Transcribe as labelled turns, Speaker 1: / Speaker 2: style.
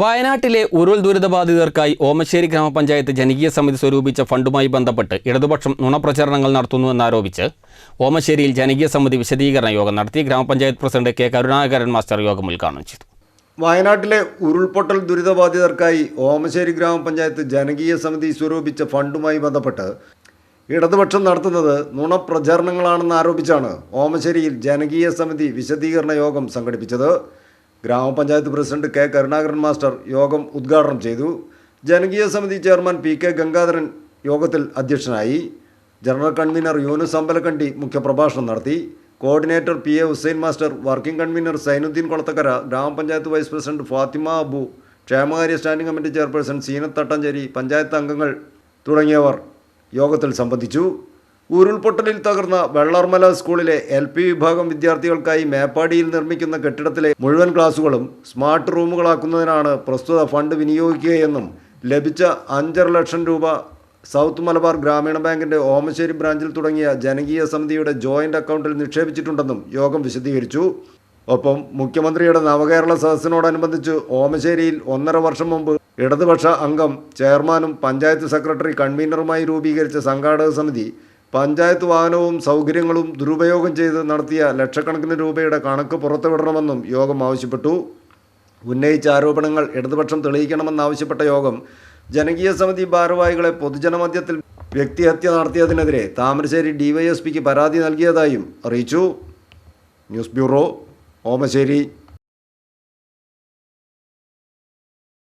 Speaker 1: വയനാട്ടിലെ ഉരുൾ ദുരിതബാധിതർക്കായി ഓമശ്ശേരി ഗ്രാമപഞ്ചായത്ത് ജനകീയ സമിതി സ്വരൂപിച്ച ഫണ്ടുമായി ബന്ധപ്പെട്ട് ഇടതുപക്ഷം നുണപ്രചരണങ്ങൾ നടത്തുന്നുവെന്നാരോപിച്ച് ഓമശ്ശേരിയിൽ ജനകീയ സമിതി വിശദീകരണ യോഗം നടത്തി ഗ്രാമപഞ്ചായത്ത് പ്രസിഡന്റ് കെ കരുണാകരൻ മാസ്റ്റർ യോഗം ഉദ്ഘാടനം ചെയ്തു.
Speaker 2: വയനാട്ടിലെ ഉരുൾപൊട്ടൽ ദുരിതബാധിതർക്കായി ഓമശ്ശേരി ഗ്രാമപഞ്ചായത്ത് ജനകീയ സമിതി സ്വരൂപിച്ച ഫണ്ടുമായി ബന്ധപ്പെട്ട് ഇടതുപക്ഷം നടത്തുന്നത് നുണപ്രചരണങ്ങളാണെന്ന് ആരോപിച്ചാണ് ഓമശ്ശേരിയിൽ ജനകീയ സമിതി വിശദീകരണ യോഗം സംഘടിപ്പിച്ചത്. ഗ്രാമപഞ്ചായത്ത് പ്രസിഡന്റ് കെ കരുണാകരൻ മാസ്റ്റർ യോഗം ഉദ്ഘാടനം ചെയ്തു. ജനകീയ സമിതി ചെയർമാൻ പി കെ ഗംഗാധരൻ യോഗത്തിൽ അധ്യക്ഷനായി. ജനറൽ കൺവീനർ യൂനുസ് അമ്പലക്കണ്ടി മുഖ്യപ്രഭാഷണം നടത്തി. Coordinator P A Hussain master working convener Zainudheen Kolathakkara ഗ്രാമപഞ്ചായത്ത് വൈസ് പ്രസിഡന്റ് ഫാത്തിമ അബു ക്ഷേമകാര്യ standing committee chairperson Zeenath Thattancheri panchayat അംഗങ്ങൾ തുടങ്ങിയവർ യോഗത്തിൽ സംബന്ധിച്ചു. ഉരുൾപൊട്ടലിൽ തകർന്ന വെള്ളർമല സ്കൂളിലെ എൽ പി വിഭാഗം വിദ്യാർത്ഥികൾക്കായി മേപ്പാടിയിൽ നിർമ്മിക്കുന്ന കെട്ടിടത്തിലെ മുഴുവൻ ക്ലാസുകളും സ്മാർട്ട് റൂമുകളാക്കുന്നതിനാണ് പ്രസ്തുത ഫണ്ട് വിനിയോഗിക്കുകയെന്നും ലഭിച്ച അഞ്ചര ലക്ഷം രൂപ സൗത്ത് മലബാർ ഗ്രാമീണ ബാങ്കിന്റെ ഓമശ്ശേരി ബ്രാഞ്ചിൽ തുടങ്ങിയ ജനകീയ സമിതിയുടെ ജോയിന്റ് അക്കൗണ്ടിൽ നിക്ഷേപിച്ചിട്ടുണ്ടെന്നും യോഗം വിശദീകരിച്ചു. ഒപ്പം മുഖ്യമന്ത്രിയുടെ നവകേരള സദസ്സിനോടനുബന്ധിച്ച് ഓമശ്ശേരിയിൽ ഒന്നര വർഷം മുമ്പ് ഇടതുപക്ഷ അംഗം ചെയർമാനും പഞ്ചായത്ത് സെക്രട്ടറി കൺവീനറുമായി രൂപീകരിച്ച സംഘാടക സമിതി പഞ്ചായത്ത് വാഹനവും സൗകര്യങ്ങളും ദുരുപയോഗം ചെയ്ത് നടത്തിയ ലക്ഷക്കണക്കിന് രൂപയുടെ കണക്ക് പുറത്തുവിടണമെന്നും യോഗം ആവശ്യപ്പെട്ടു. ഉന്നയിച്ച ആരോപണങ്ങൾ ഇടതുപക്ഷം തെളിയിക്കണമെന്നാവശ്യപ്പെട്ട യോഗം ജനകീയ സമിതി ഭാരവാഹികളെ പൊതുജനമധ്യത്തിൽ വ്യക്തിഹത്യ നടത്തിയതിനെതിരെ താമരശ്ശേരി ഡിവൈഎസ്പിക്ക് പരാതി നൽകിയതായും അറിയിച്ചു. News bureau Omassery.